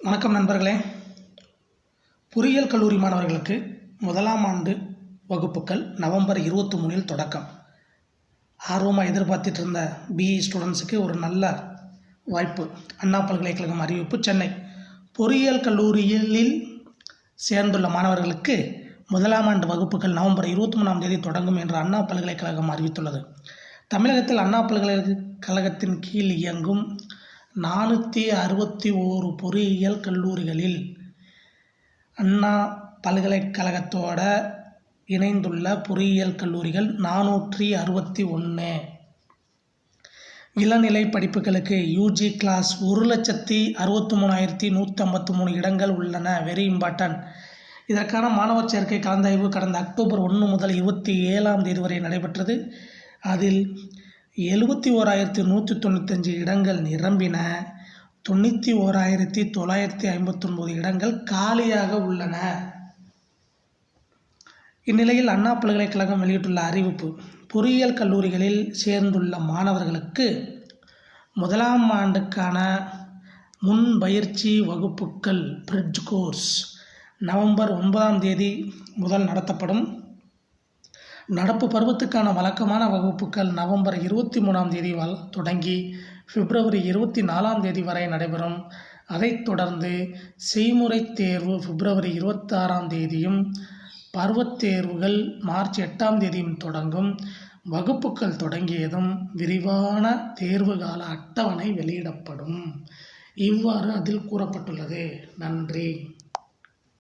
வணக்கம் நண்பர்களே. பொறியியல் கல்லூரி மாணவர்களுக்கு முதலாம் ஆண்டு வகுப்புகள் நவம்பர் இருபத்தி மூணில் தொடக்கம். ஆர்வமாக எதிர்பார்த்துட்டு இருந்த பிஇ ஸ்டூடெண்ட்ஸுக்கு ஒரு நல்ல வாய்ப்பு. அண்ணா பல்கலைக்கழகம் அறிவிப்பு சென்னை. பொறியியல் கல்லூரியில் சேர்ந்துள்ள மாணவர்களுக்கு முதலாம் ஆண்டு வகுப்புகள் நவம்பர் இருபத்தி மூணாம் தேதி தொடங்கும் என்று அண்ணா பல்கலைக்கழகம் அறிவித்துள்ளது. தமிழகத்தில் அண்ணா பல்கலைக்கழகத்தின் கீழ் இயங்கும் நானூற்றி அறுபத்தி ஓரு பொறியியல் கல்லூரிகளில் அண்ணா பல்கலைக்கழகத்தோட இணைந்துள்ள பொறியியல் கல்லூரிகள் நானூற்றி அறுபத்தி ஒன்று இளநிலை படிப்புகளுக்கு யூஜி கிளாஸ் ஒரு லட்சத்தி அறுபத்தி மூணாயிரத்தி நூற்றி ஐம்பத்தி மூணு இடங்கள் உள்ளன. வெரி இம்பார்ட்டன்ட் இதற்கான மாணவர் சேர்க்கை கலந்தாய்வு கடந்த அக்டோபர் ஒன்று முதல் இருபத்தி ஏழாம் தேதி வரை நடைபெற்றது. அதில் எழுபத்தி ஓராயிரத்தி நூற்றி தொண்ணூத்தஞ்சு இடங்கள் நிரம்பின. தொண்ணூற்றி ஓராயிரத்தி தொள்ளாயிரத்தி ஐம்பத்தொன்பது இடங்கள் காலியாக உள்ளன. இந்நிலையில் அண்ணா பல்கலைக்கழகம் வெளியிட்டுள்ள அறிவிப்பு பொறியியல் கல்லூரிகளில் சேர்ந்துள்ள மாணவர்களுக்கு முதலாம் ஆண்டுக்கான முன் பயிற்சி வகுப்புகள் பிரிட்ஜ் கோர்ஸ் நவம்பர் ஒன்பதாம் தேதி முதல் நடத்தப்படும். நடப்பு பருவத்துக்கான வழக்கமான வகுப்புகள் நவம்பர் இருபத்தி மூணாம் தேதி தொடங்கி பிப்ரவரி இருபத்தி நாலாம் தேதி வரை நடைபெறும். அதைத் தொடர்ந்து செய்முறை தேர்வு பிப்ரவரி இருபத்தாறாம் தேதியும் பருவத் தேர்வுகள் மார்ச் எட்டாம் தேதியும் தொடங்கும். வகுப்புகள் தொடங்கியதும் விரிவான தேர்வு கால அட்டவணை வெளியிடப்படும். இவ்வாறு அதில் கூறப்பட்டுள்ளது. நன்றி.